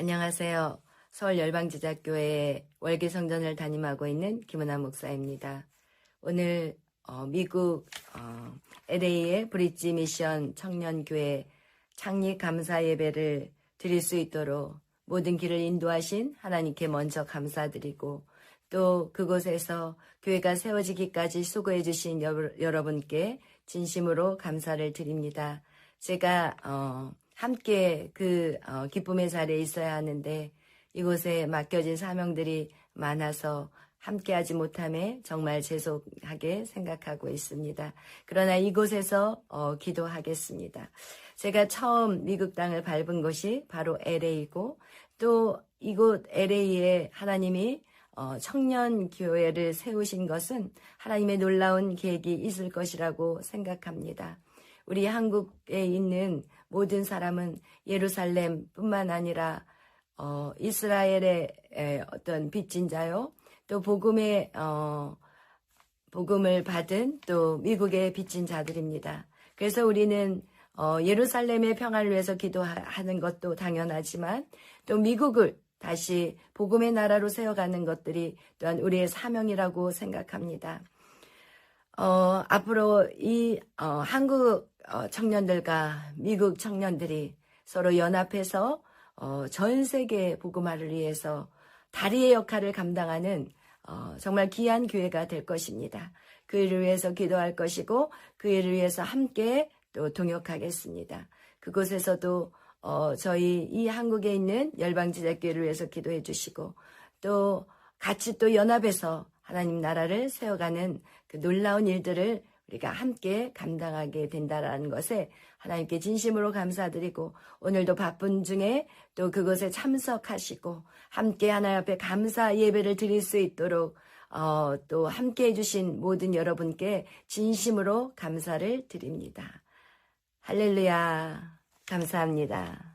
안녕하세요. 서울 열방제자교회 월계 성전을 담임하고 있는 김은아 목사입니다. 오늘 어, 미국 어, LA의 브릿지 미션 청년교회 창립 감사 예배를 드릴 수 있도록 모든 길을 인도하신 하나님께 먼저 감사드리고 또 그곳에서 교회가 세워지기까지 수고해 주신 여러분께 진심으로 감사를 드립니다. 제가 어, 함께 그 어, 기쁨의 자리에 있어야 하는데 이곳에 맡겨진 사명들이 많아서 함께하지 못함에 정말 죄송하게 생각하고 있습니다. 그러나 이곳에서 어, 기도하겠습니다. 제가 처음 미국 땅을 밟은 곳이 바로 LA이고 또 이곳 LA에 하나님이 어, 청년 교회를 세우신 것은 하나님의 놀라운 계획이 있을 것이라고 생각합니다. 우리 한국에 있는 모든 사람은 예루살렘뿐만 아니라 어, 이스라엘의 에, 어떤 빚진 자요, 또 복음의 어, 복음을 받은 또 미국의 빚진 자들입니다. 그래서 우리는 어, 예루살렘의 평화를 위해서 기도하는 것도 당연하지만 또 미국을 다시 복음의 나라로 세워가는 것들이 또한 우리의 사명이라고 생각합니다. 어, 앞으로 이 어, 한국 어, 청년들과 미국 청년들이 서로 연합해서 어, 전 세계 복음화를 위해서 다리의 역할을 감당하는 어, 정말 귀한 교회가 될 것입니다. 그 일을 위해서 기도할 것이고 그 일을 위해서 함께 또 동역하겠습니다. 그곳에서도 어, 저희 이 한국에 있는 열방지대교회를 위해서 기도해 주시고 또 같이 또 연합해서 하나님 나라를 세워가는 그 놀라운 일들을 우리가 함께 감당하게 된다라는 것에 하나님께 진심으로 감사드리고 오늘도 바쁜 중에 또 그것에 참석하시고 함께 하나님 앞에 감사 예배를 드릴 수 있도록 어, 또 함께 해주신 모든 여러분께 진심으로 감사를 드립니다. 할렐루야. 감사합니다.